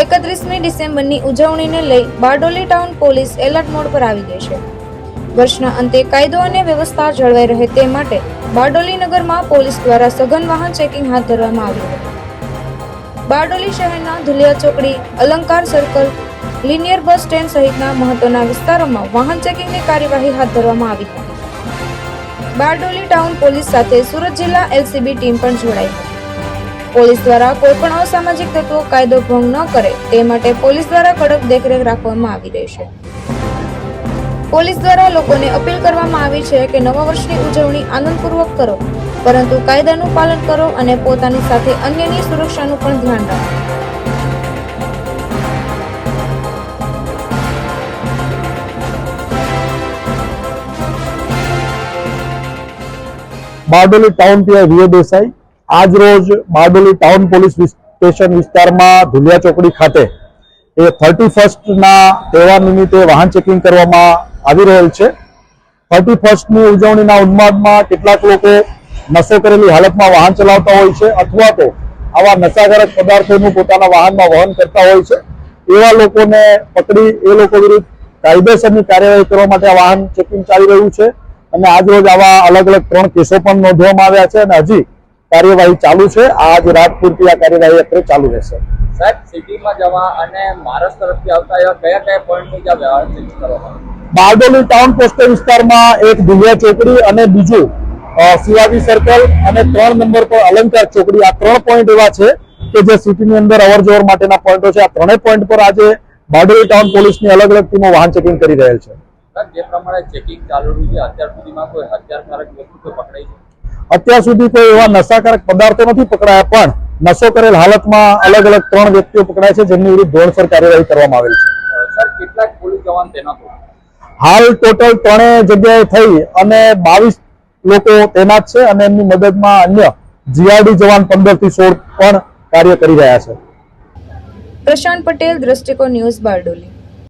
એકત્રીસમી ડિસેમ્બરની ઉજવણીને લઈ Bardoli town police alert mode પર આવી ગઈ છે. વર્ષના અંતે કાયદો અને વ્યવસ્થા જળવાઈ રહે તે માટે બારડોલી નગરમાં પોલીસ દ્વારા સઘન વાહન ચેકિંગ હાથ ધરવામાં આવ્યું હતું. બારડોલી શહેરના ધુલિયા ચોકડી, અલંકાર સર્કલ, લિનિયર બસ સ્ટેન્ડ સહિતના મહત્વના વિસ્તારોમાં વાહન ચેકિંગની કાર્યવાહી હાથ ધરવામાં આવી હતી. બારડોલી ટાઉન પોલીસ સાથે સુરત જિલ્લા એલસીબી ટીમ પણ જોડાઈ હતી. પોલીસ દ્વારા કોઈ પણ અસામાજિક તત્વો કાયદો ભંગ ન કરે તે માટે પોલીસ દ્વારા કડક દેખરેખ રાખવામાં આવી રહી છે. પોલીસ દ્વારા લોકોને અપીલ કરવામાં આવી છે કે નવા વર્ષની ઉજવણી આનંદપૂર્વક કરો, પરંતુ કાયદાનું પાલન કરો અને પોતાની સાથે અન્યની સુરક્ષાનું પણ ધ્યાન રાખો. બારડોલી ટાઉન પીઆઈ વીએ દેસાઈ આજ રોજ બારડોલી ટાઉન પોલીસ સ્ટેશન વિસ્તારમાં ધુલિયા ચોકડી ખાતે એ થર્ટી ફર્સ્ટના તહેવાર નિમિત્તે વાહન ચેકિંગ કરવામાં આવી રહેલ છે. થર્ટી ફર્સ્ટની ઉજવણીના ઉન્માદમાં કેટલાક લોકો નશો કરેલી હાલતમાં વાહન ચલાવતા હોય છે અથવા તો આવા નશાકારક પદાર્થોનું પોતાના વાહનમાં વહન કરતા હોય છે. એવા લોકોને પકડી એ લોકો વિરુદ્ધ કાયદેસરની કાર્યવાહી કરવા માટે વાહન ચેકિંગ ચાલી રહ્યું છે. અને આજ રોજ આવા અલગ અલગ ત્રણ કેસો પણ નોંધવામાં આવ્યા છે અને હજી કાર્યવાહી ચાલુ છે. આજ રાત પૂરતી આ કાર્યવાહી અત્યારે ચાલુ રહેશે. સાહેબ સિટીમાં જવા અને મહારાષ્ટ્ર તરફથી આવતા એવા કયા કયા પોઈન્ટની જ્યાં વ્યવહાર ચેન્જ કરવામાં બારડોલી ટાઉન પોસ્ટલ વિસ્તારમાં એક દુલિયા ચોકડી અને બીજું શિવાજી સર્કલ અને ત્રણ નંબર પર અલંકાર ચોકડી. આ ત્રણ પોઈન્ટ એવા છે કે જે સિટીની અંદર અવરજવર માટેના પોઈન્ટો છે. આ ત્રણેય પોઈન્ટ પર આજે બારડોલી ટાઉન પોલીસની અલગ અલગ ટીમો વાહન ચેકિંગ કરી રહેલ છે. જે પ્રમાણે ચેકિંગ ચાલુ રહ્યું છે અત્યાર સુધીમાં કોઈ હત્યાકારક વ્યક્તિ પકડાઈ છે? અત્યાર સુધી કોઈ એવા નશાકારક પદાર્થો નથી પકડાયા પણ નશો કરેલ હાલતમાં અલગ અલગ ત્રણ વ્યક્તિઓ પકડાય છે જેમની વિરુદ્ધ ધોરણસર કાર્યવાહી કરવામાં આવેલ છે. હાલ ટોટલ ત્રણેય જગ્યાએ થઈ અને બાવીસ લોકો તૈનાત છે અને એમની મદદમાં અન્ય જીઆરડી જવાન પંદરથી સોળ પણ કાર્ય કરી રહ્યા છે. પ્રશાંત પટેલ દ્રષ્ટિકોણ ન્યૂઝ બારડોલી.